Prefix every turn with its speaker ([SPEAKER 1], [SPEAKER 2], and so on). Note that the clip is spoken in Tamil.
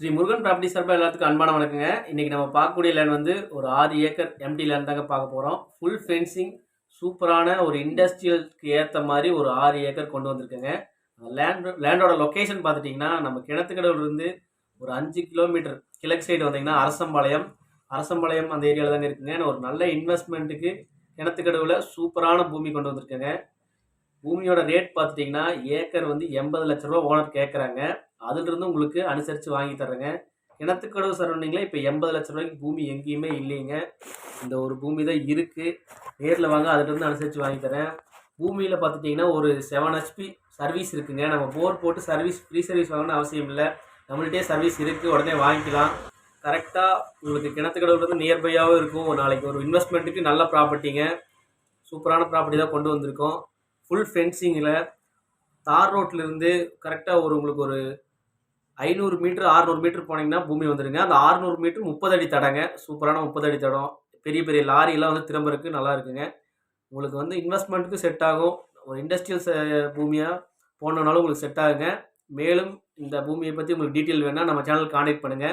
[SPEAKER 1] ஸ்ரீ முருகன் ப்ராப்பர்ட்டி சார்பாக எல்லாத்துக்கும் அன்பான வணக்கங்க. இன்றைக்கி நம்ம பார்க்கக்கூடிய லேண்ட் வந்து ஒரு ஆறு ஏக்கர் எம்டி லேண்ட் தாங்க பார்க்க போகிறோம் ஃபுல் ஃபென்சிங் சூப்பரான ஒரு இண்டஸ்ட்ரியலுக்கு ஏற்ற மாதிரி ஒரு ஆறு ஏக்கர் கொண்டு வந்திருக்குங்க. லேண்ட் லேண்டோட லொக்கேஷன் பார்த்துட்டிங்கன்னா நம்ம கிணத்துக்கடவுலேருந்து ஒரு அஞ்சு கிலோமீட்டர் கிழக்கு சைடு வந்தீங்கன்னா அரசம்பாளையம். அரசம்பாளையம் அந்த ஏரியாவில் தாங்க இருக்குங்க. ஒரு நல்ல இன்வெஸ்ட்மெண்ட்டுக்கு கிணத்துக்கடவுல சூப்பரான பூமி கொண்டு வந்திருக்கேங்க. பூமியோட ரேட் பார்த்துட்டிங்கன்னா ஏக்கர் வந்து எண்பது லட்ச ரூபா ஓனர் கேட்குறாங்க அதுலேருந்து உங்களுக்கு அனுசரித்து வாங்கி தர்றேங்க. கிணத்துக்கடவு சரௌண்டிங்கில் இப்போ எண்பது லட்ச ரூபாய்க்கு பூமி எங்கேயுமே இல்லைங்க. இந்த ஒரு பூமி தான் இருக்குது நேரில் வாங்க அதுலேருந்து அனுசரித்து வாங்கி தரேன் பூமியில் பார்த்துட்டிங்கன்னா ஒரு செவன் ஹெச்பி சர்வீஸ் இருக்குங்க. நம்ம போர் போட்டு சர்வீஸ் ஃப்ரீ சர்வீஸ் வாங்கணும்னு அவசியம் இல்லை. நம்மள்கிட்டே சர்வீஸ் இருக்குது உடனே வாங்கிக்கலாம். கரெக்டாக உங்களுக்கு கிணத்துக்கடவுலேருந்து நியர்பையாகவும் இருக்கும். நாளைக்கு ஒரு இன்வெஸ்ட்மெண்ட்டுக்கு நல்ல ப்ராப்பர்ட்டிங்க சூப்பரான ப்ராப்பர்ட்டி தான் கொண்டு வந்திருக்கோம். ஃபுல் ஃபென்சிங்கில் தார் ரோட்லேருந்து கரெக்டாக ஒரு உங்களுக்கு ஒரு ஐநூறு மீட்ரு ஆறுநூறு மீட்ரு போனீங்கன்னா பூமி வந்துடுங்க அந்த ஆறுநூறு மீட்ரு முப்பது அடி தடங்க. சூப்பரான முப்பது அடி தடம். பெரிய பெரிய லாரியெல்லாம் வந்து திரும்ப இருக்குது நல்லா இருக்குங்க. உங்களுக்கு வந்து இன்வெஸ்ட்மெண்ட்டுக்கு செட் ஆகும். ஒரு இண்டஸ்ட்ரியல் பூமியாக போனோன்னாலும் உங்களுக்கு செட் ஆகுங்க. மேலும் இந்த பூமியை பற்றி உங்களுக்கு டீட்டெயில் வேணால் நம்ம சேனல் காண்டாக்ட் பண்ணுங்கள்